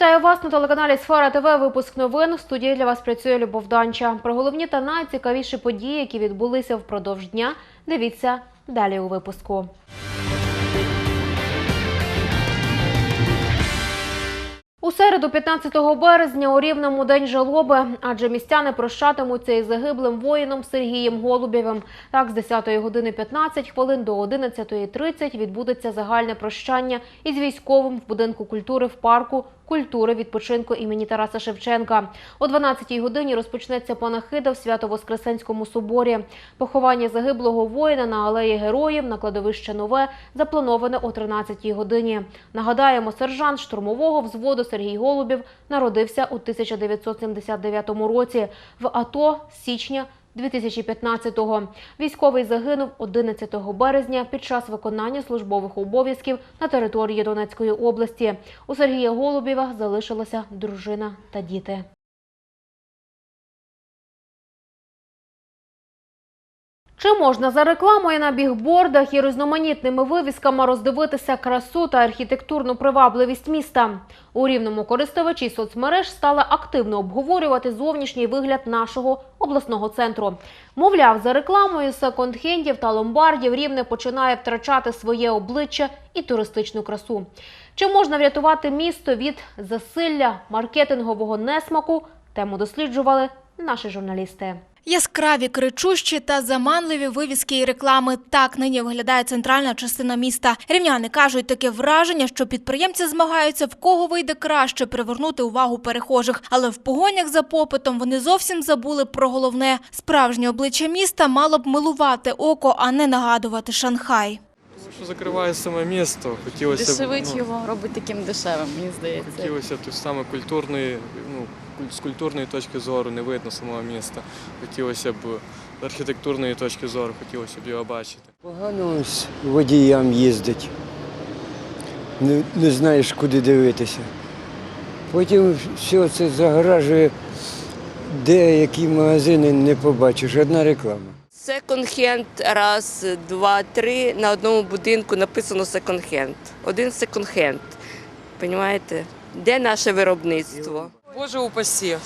Вітаю вас на телеканалі Сфера ТВ. Випуск новин. В студії для вас працює Любов Данча. Про головні та найцікавіші події, які відбулися впродовж дня. Дивіться далі у випуску. У середу, 15 березня, у Рівному день жалоби, адже містяни прощатимуться із загиблим воїном Сергієм Голубєвим. Так, з 10 години 15 хвилин до 11.30 відбудеться загальне прощання із військовим в будинку культури в парку культури відпочинку імені Тараса Шевченка. О 12 годині розпочнеться панахида в Свято-Воскресенському соборі. Поховання загиблого воїна на алеї героїв на кладовище Нове заплановане о 13 годині. Нагадаємо, сержант штурмового взводу Сергій Голубів народився у 1979 році в АТО з січня 2015-го. Військовий загинув 11 березня під час виконання службових обов'язків на території Донецької області. У Сергія Голубєва залишилася дружина та діти. Чи можна за рекламою на бігбордах і різноманітними вивісками роздивитися красу та архітектурну привабливість міста? У рівному користувачі соцмереж стали активно обговорювати зовнішній вигляд нашого обласного центру. Мовляв, за рекламою секонд-хендів та ломбардів рівне починає втрачати своє обличчя і туристичну красу. Чи можна врятувати місто від засилля маркетингового несмаку? Тему досліджували наші журналісти. Яскраві, кричущі та заманливі вивіски і реклами. Так нині виглядає центральна частина міста. Рівняни кажуть, таке враження, що підприємці змагаються в кого вийде краще привернути увагу перехожих. Але в погонях за попитом вони зовсім забули про головне. Справжнє обличчя міста мало б милувати око, а не нагадувати Шанхай. Що закриває саме місто, хотілося б Дешевить ну, його, робить таким дешевим, мені здається. хотілося б тут саме культурної, ну з культурної точки зору не видно самого міста. Хотілося б з архітектурної точки зору, хотілося б його бачити. Погано ось водіям їздить. Не, не знаєш, куди дивитися. Потім все це загоражує, де які магазини не побачиш. Одна реклама. Секонд-хенд, раз, два, три. На одному будинку написано секонд-хенд. Один секонд-хенд. Понімаєте? Де наше виробництво? Боже упаси.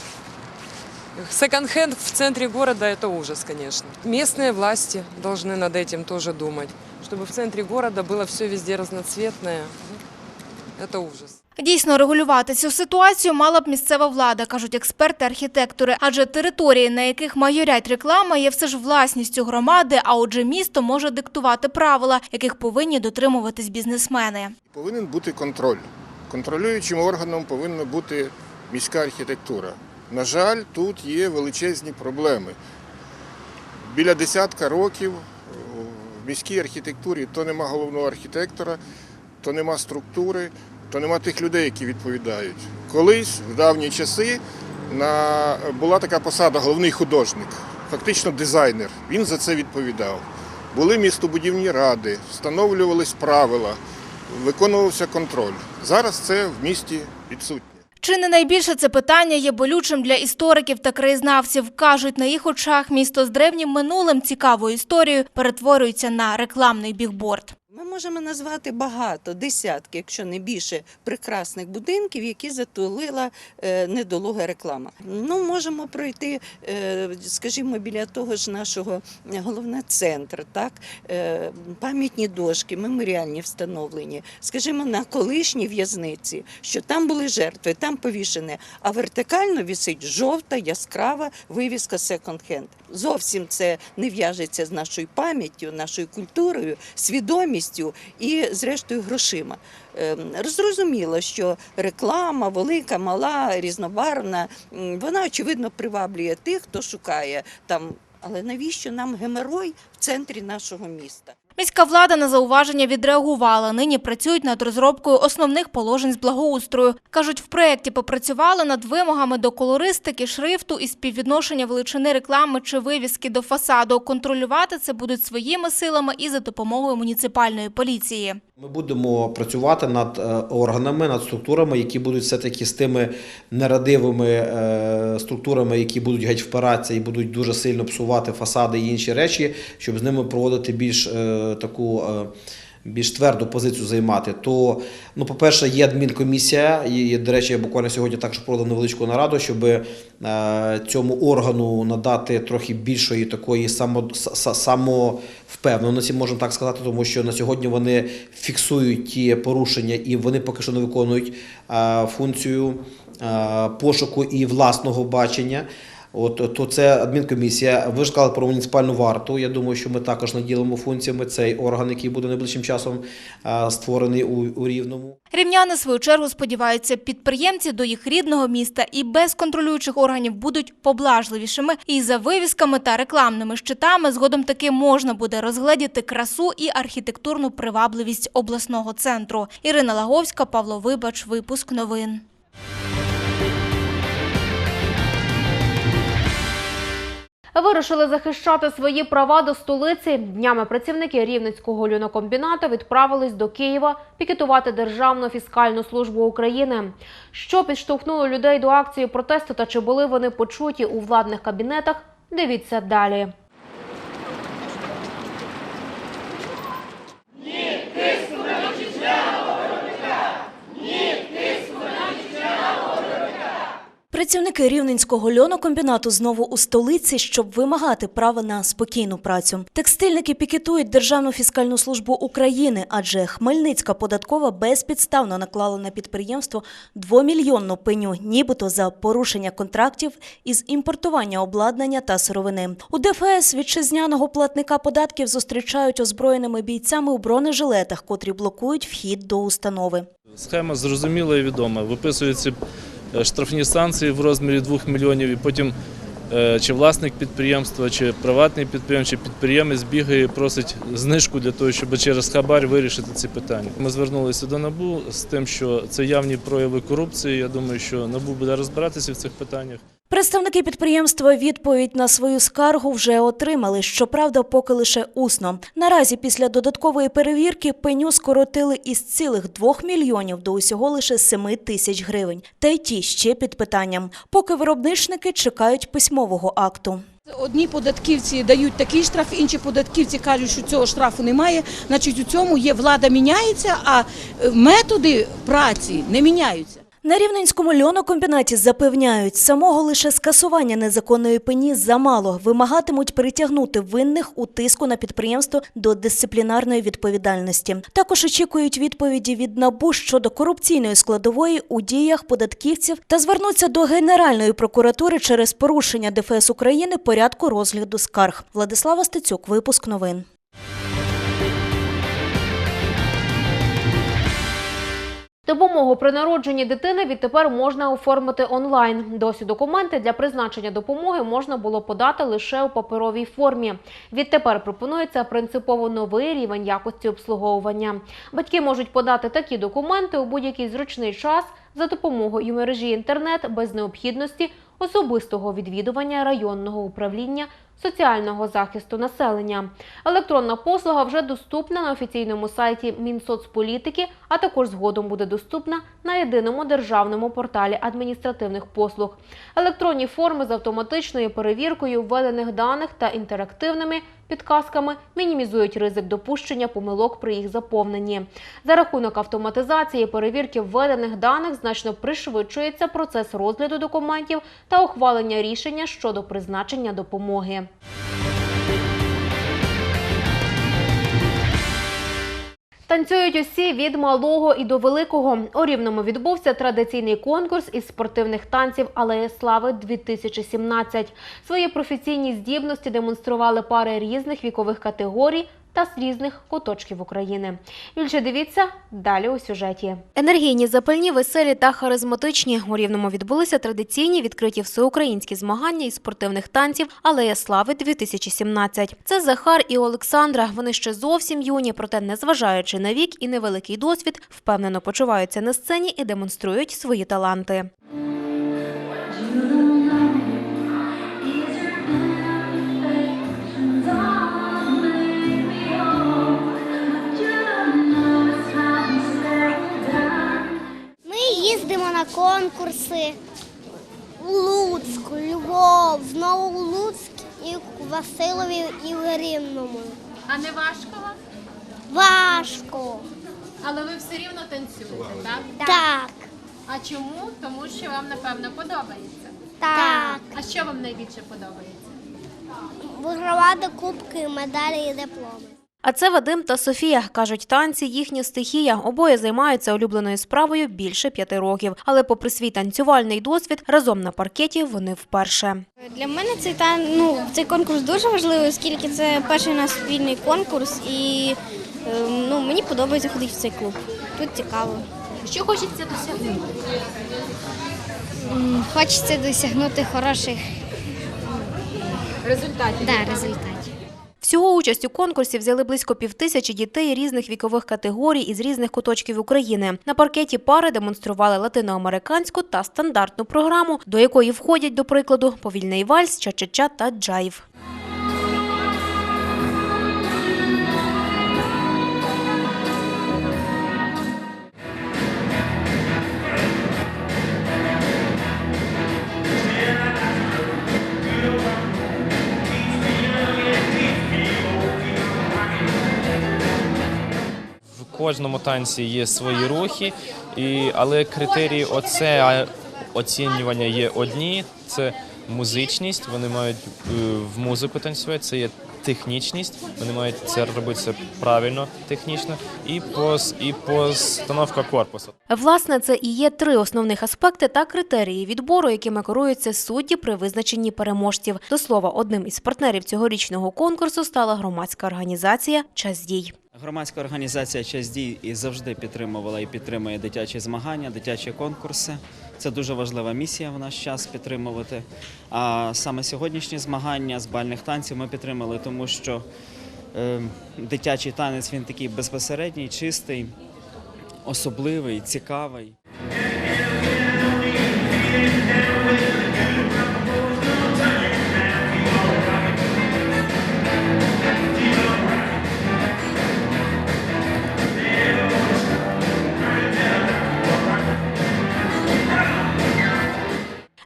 Секонд-хенд в центре города – это ужас, конечно. Местные власти должны над этим тоже думать, чтобы в центре города было все везде разноцветное. Это ужас. Дійсно, регулювати цю ситуацію мала б місцева влада, кажуть експерти-архітектори. Адже території, на яких майорять реклама, є все ж власністю громади, а отже, місто може диктувати правила, яких повинні дотримуватись бізнесмени. Повинен бути контроль. Контролюючим органом повинна бути міська архітектура. На жаль, тут є величезні проблеми. Біля десятка років в міській архітектурі то нема головного архітектора, то нема структури, то нема тих людей, які відповідають. Колись, в давні часи, на... була така посада головний художник, фактично дизайнер. Він за це відповідав. Були містобудівні ради, встановлювались правила, виконувався контроль. Зараз це в місті відсутнє. Чи не найбільше це питання є болючим для істориків та краєзнавців? Кажуть, на їх очах місто з древнім минулим цікавою історією перетворюється на рекламний бігборд. Ми можемо назвати багато, десятки, якщо не більше, прекрасних будинків, які затулила е, недолуга реклама. Ну, можемо пройти, е, скажімо, біля того ж нашого головного центру, так? Е, пам'ятні дошки, меморіальні встановлені, скажімо, на колишній в'язниці, що там були жертви, там повішене, а вертикально висить жовта, яскрава вивіска секонд-хенд. Зовсім це не в'яжеться з нашою пам'яттю, нашою культурою, свідомістю і, зрештою, грошима. Ем, Зрозуміло, що реклама велика, мала, різнобарвна, вона очевидно приваблює тих, хто шукає там. Але навіщо нам геморой в центрі нашого міста? Міська влада на зауваження відреагувала. Нині працюють над розробкою основних положень з благоустрою. Кажуть, в проєкті попрацювали над вимогами до колористики, шрифту і співвідношення величини реклами чи вивіски до фасаду. Контролювати це будуть своїми силами і за допомогою муніципальної поліції. Ми будемо працювати над е, органами, над структурами, які будуть все-таки з тими нерадивими е, структурами, які будуть геть впиратися і будуть дуже сильно псувати фасади і інші речі, щоб з ними проводити більш е, таку більш тверду позицію займати, то, ну, по-перше, є адмінкомісія, і, до речі, я буквально сьогодні також проводив невеличку нараду, щоб е, цьому органу надати трохи більшої такої само, самовпевненості, можемо так сказати, тому що на сьогодні вони фіксують ті порушення і вони поки що не виконують е, функцію е, пошуку і власного бачення. От то це адмінкомісія. Ви ж сказали про муніципальну варту. Я думаю, що ми також наділимо функціями цей орган, який буде найближчим часом створений у, у рівному. Рівняни, в свою чергу, сподіваються, підприємці до їх рідного міста і без контролюючих органів будуть поблажливішими. І за вивісками та рекламними щитами згодом таки можна буде розгледіти красу і архітектурну привабливість обласного центру. Ірина Лаговська, Павло Вибач, випуск новин. Вирішили захищати свої права до столиці. Днями працівники Рівненського люнокомбінату відправились до Києва пікетувати Державну фіскальну службу України. Що підштовхнуло людей до акції протесту та чи були вони почуті у владних кабінетах? Дивіться далі. Працівники рівненського льонокомбінату знову у столиці, щоб вимагати права на спокійну працю. Текстильники пікетують Державну фіскальну службу України, адже Хмельницька податкова безпідставно наклала на підприємство двомільйонну пеню, нібито за порушення контрактів із імпортування обладнання та сировини. У ДФС вітчизняного платника податків зустрічають озброєними бійцями у бронежилетах, котрі блокують вхід до установи. Схема зрозуміла і відома. Виписуються е, штрафні санкції в розмірі 2 мільйонів, і потім е, чи власник підприємства, чи приватний підприємець, чи підприємець бігає і просить знижку для того, щоб через хабар вирішити ці питання. Ми звернулися до НАБУ з тим, що це явні прояви корупції. Я думаю, що НАБУ буде розбиратися в цих питаннях. Представники підприємства відповідь на свою скаргу вже отримали. Щоправда, поки лише усно. Наразі після додаткової перевірки пеню скоротили із цілих 2 мільйонів до усього лише 7 тисяч гривень. Та й ті ще під питанням. Поки виробничники чекають письмового акту. Одні податківці дають такий штраф, інші податківці кажуть, що цього штрафу немає. Значить, у цьому є влада міняється, а методи праці не міняються. На рівненському льонокомбінаті запевняють, самого лише скасування незаконної пені замало. Вимагатимуть притягнути винних у тиску на підприємство до дисциплінарної відповідальності. Також очікують відповіді від НАБУ щодо корупційної складової у діях податківців та звернуться до Генеральної прокуратури через порушення ДФС України порядку розгляду скарг. Владислава Стецюк, випуск новин. Допомогу при народженні дитини відтепер можна оформити онлайн. Досі документи для призначення допомоги можна було подати лише у паперовій формі. Відтепер пропонується принципово новий рівень якості обслуговування. Батьки можуть подати такі документи у будь-який зручний час за допомогою мережі інтернет без необхідності особистого відвідування районного управління соціального захисту населення. Електронна послуга вже доступна на офіційному сайті Мінсоцполітики, а також згодом буде доступна на єдиному державному порталі адміністративних послуг. Електронні форми з автоматичною перевіркою введених даних та інтерактивними підказками мінімізують ризик допущення помилок при їх заповненні. За рахунок автоматизації перевірки введених даних значно пришвидшується процес розгляду документів та ухвалення рішення щодо призначення допомоги. Танцюють усі від малого і до великого. У Рівному відбувся традиційний конкурс із спортивних танців Алея Слави 2017. Свої професійні здібності демонстрували пари різних вікових категорій та з різних куточків України. Більше дивіться далі у сюжеті. Енергійні, запальні, веселі та харизматичні. У Рівному відбулися традиційні відкриті всеукраїнські змагання із спортивних танців Алея Слави 2017. Це Захар і Олександра. Вони ще зовсім юні, проте, незважаючи на вік і невеликий досвід, впевнено почуваються на сцені і демонструють свої таланти. Їздимо на конкурси у Луцьк, Львов, знову у Луцьк і в Василові і в Рівному. А не важко вам? Важко. Але ви все рівно танцюєте, так? Так. А чому? Тому що вам напевно подобається. Так. А що вам найбільше подобається? Вигравати кубки, медалі і дипломи. А це Вадим та Софія. Кажуть, танці їхня стихія. Обоє займаються улюбленою справою більше п'яти років. Але попри свій танцювальний досвід, разом на паркеті вони вперше. Для мене цей та ну цей конкурс дуже важливий, оскільки це перший наш спільний конкурс, і е, ну мені подобається ходити в цей клуб. Тут цікаво. Що хочеться досягнути? Хочеться досягнути хороших Результатів. да, результатів. Всього участь у конкурсі взяли близько півтисячі дітей різних вікових категорій із різних куточків України. На паркеті пари демонстрували латиноамериканську та стандартну програму, до якої входять, до прикладу, повільний вальс, ча-ча-ча та джайв. Кожному танці є свої рухи, і, але критерії оце, оцінювання є одні. Це музичність, вони мають е, в музику танцювати, це є технічність, вони мають це робити це правильно, технічно, і пос, і постановка корпусу. Власне, це і є три основних аспекти та критерії відбору, якими керуються судді при визначенні переможців. До слова, одним із партнерів цьогорічного конкурсу стала громадська організація Час дій. Громадська організація «Час дій» і завжди підтримувала і підтримує дитячі змагання, дитячі конкурси. Це дуже важлива місія в наш час підтримувати. А саме сьогоднішні змагання з бальних танців ми підтримали, тому що е, дитячий танець він такий безпосередній, чистий, особливий, цікавий.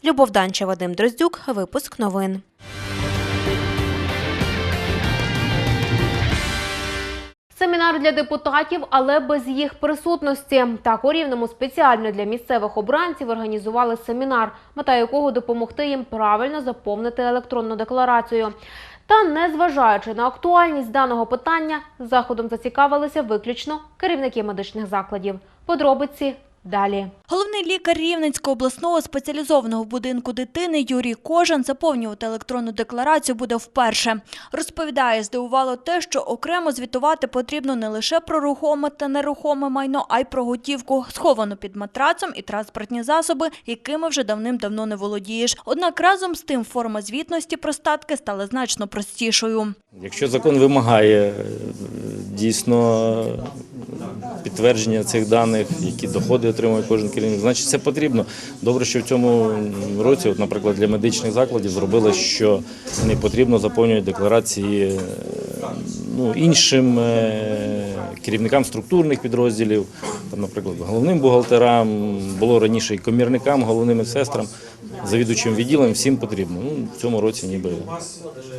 Любов Данча, Вадим Дроздюк, випуск новин. Семінар для депутатів, але без їх присутності. Так у Рівному спеціально для місцевих обранців організували семінар, мета якого допомогти їм правильно заповнити електронну декларацію. Та незважаючи на актуальність даного питання, заходом зацікавилися виключно керівники медичних закладів. Подробиці далі. Головний лікар Рівненського обласного спеціалізованого будинку дитини Юрій Кожан заповнювати електронну декларацію буде вперше. Розповідає, здивувало те, що окремо звітувати потрібно не лише про рухоме та нерухоме майно, а й про готівку, сховану під матрацом і транспортні засоби, якими вже давним-давно не володієш. Однак разом з тим форма звітності про статки стала значно простішою. Якщо закон вимагає е, дійсно підтвердження цих даних, які доходи отримує кожен керівник, значить це потрібно. Добре, що в цьому році, от, наприклад, для медичних закладів зробили, що не потрібно заповнювати декларації е, ну, іншим е, керівникам структурних підрозділів, там, наприклад, головним бухгалтерам, було раніше і комірникам, головним сестрам, завідувачим відділом, всім потрібно. Ну, в цьому році ніби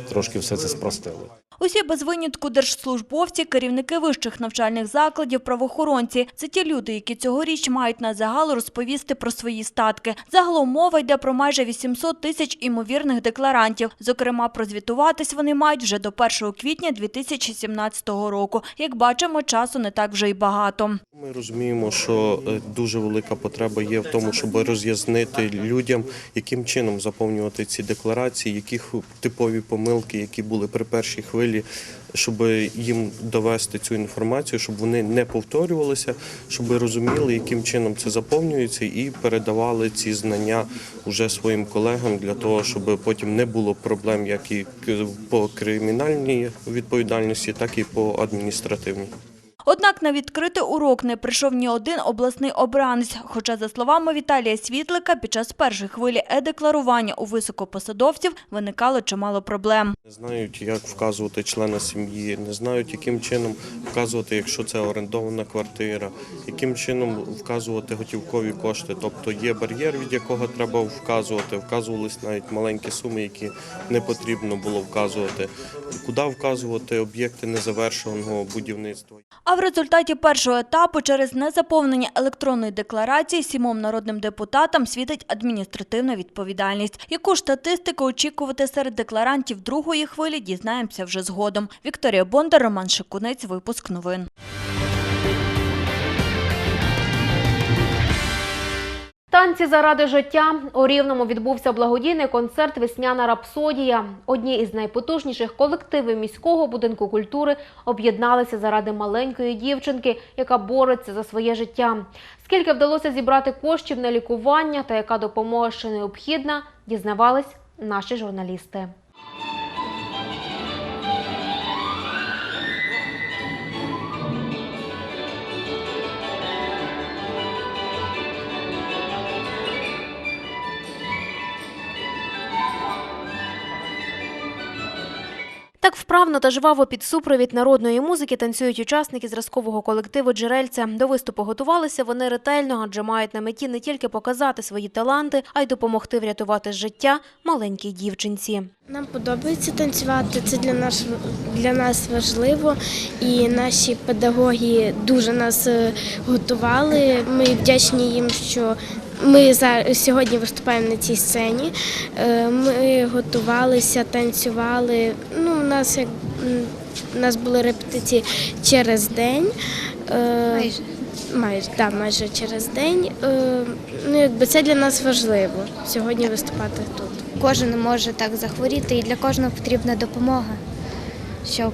трошки все це спростили. Усі без винятку держслужбовці, керівники вищих навчальних закладів, правоохоронці – це ті люди, які цьогоріч мають на загал розповісти про свої статки. Загалом мова йде про майже 800 тисяч імовірних декларантів. Зокрема, прозвітуватись вони мають вже до 1 квітня 2017 року. Як бачимо, часу не так вже й багато. Ми розуміємо, що е, дуже велика потреба є в тому, щоб роз'яснити людям, яким чином заповнювати ці декларації, яких типові помилки, які були при першій хвилі, щоб їм довести цю інформацію, щоб вони не повторювалися, щоб розуміли, яким чином це заповнюється, і передавали ці знання уже своїм колегам для того, щоб потім не було проблем, як і по кримінальній відповідальності, так і по адміністративній. Так на відкритий урок не прийшов ні один обласний обранець. Хоча, за словами Віталія Світлика, під час першої хвилі е-декларування у високопосадовців виникало чимало проблем. Не знають, як вказувати члена сім'ї, не знають, яким чином вказувати, якщо це орендована квартира, яким чином вказувати готівкові кошти. Тобто є бар'єр, від якого треба вказувати. Вказувались навіть маленькі суми, які не потрібно було вказувати. Куди вказувати об'єкти незавершеного будівництва. А в результаті першого етапу через незаповнення електронної декларації сімом народним депутатам світить адміністративна відповідальність. Яку статистику очікувати серед декларантів другої хвилі, дізнаємося вже згодом. Вікторія Бондар, Роман Шикунець, випуск новин. Танці заради життя у Рівному відбувся благодійний концерт Весняна рапсодія. Одні із найпотужніших колективів міського будинку культури об'єдналися заради маленької дівчинки, яка бореться за своє життя. Скільки вдалося зібрати коштів на лікування та яка допомога ще необхідна, дізнавались наші журналісти. Так вправно та жваво під супровід народної музики танцюють учасники зразкового колективу Джерельця. До виступу готувалися вони ретельно, адже мають на меті не тільки показати свої таланти, а й допомогти врятувати життя маленькій дівчинці. Нам подобається танцювати. Це для нас для нас важливо, і наші педагоги дуже нас е, готували. Ми вдячні їм, що ми сьогодні виступаємо на цій сцені. Е, Ми готувалися, танцювали. Ну, у нас як у нас були репетиції через день. Майже. Майже, да, майже через день. Е, Ну, якби це для нас важливо сьогодні виступати тут. Кожен може так захворіти, і для кожного потрібна допомога, щоб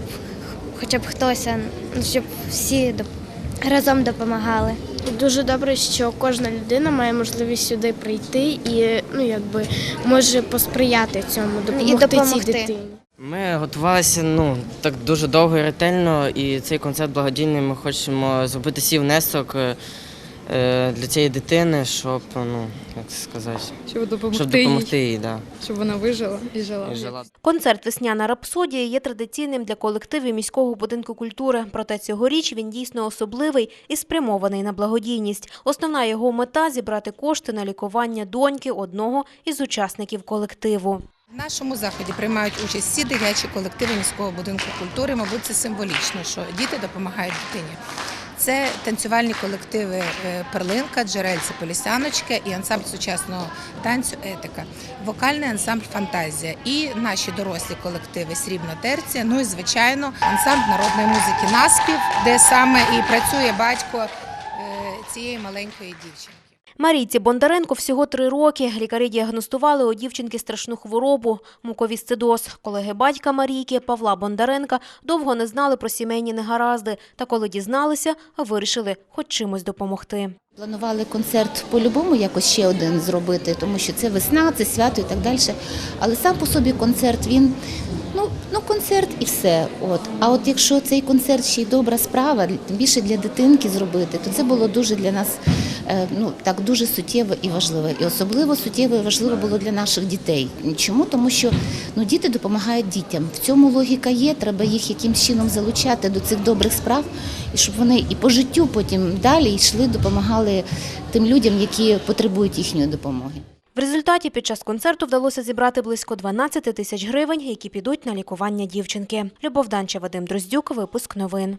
хоча б хтось, ну, щоб всі разом допомагали. Дуже добре, що кожна людина має можливість сюди прийти і ну якби може посприяти цьому, допомогти, допомогти. цій дитині. Ми готувалися ну так дуже довго і ретельно, і цей концерт благодійний. Ми хочемо зробити свій внесок е, для цієї дитини, щоб ну як сказати, Щоб допомогти, щоб допомогти їй, да. щоб вона вижила і жила. І жила. Концерт Весняна рапсодія є традиційним для колективів міського будинку культури. Проте цьогоріч він дійсно особливий і спрямований на благодійність. Основна його мета зібрати кошти на лікування доньки одного із учасників колективу. В нашому заході приймають участь всі дитячі колективи міського будинку культури. Мабуть, це символічно, що діти допомагають дитині. Це танцювальні колективи е, Перлинка, Джерельці, Полісяночка і ансамбль сучасного танцю Етика, вокальний ансамбль Фантазія і наші дорослі колективи Срібна терція. Ну і звичайно, ансамбль народної музики Наспів, де саме і працює батько е, цієї маленької дівчинки. Марійці Бондаренко всього три роки. Лікарі діагностували у дівчинки страшну хворобу – муковісцидоз. Колеги батька Марійки Павла Бондаренка довго не знали про сімейні негаразди. Та коли дізналися, вирішили хоч чимось допомогти. Планували концерт по-любому якось ще один зробити, тому що це весна, це свято і так далі. Але сам по собі концерт він ну, ну концерт і все. От. А от якщо цей концерт ще й добра справа, більше для дитинки зробити, то це було дуже для нас ну, так дуже суттєво і важливо. І особливо суттєво і важливо було для наших дітей. Чому? Тому що ну, діти допомагають дітям. В цьому логіка є, треба їх якимсь чином залучати до цих добрих справ, і щоб вони і по життю потім далі йшли, допомагали тим людям, які потребують їхньої допомоги. В результаті під час концерту вдалося зібрати близько 12 тисяч гривень, які підуть на лікування дівчинки. Любов Данча, Вадим Дроздюк, випуск новин.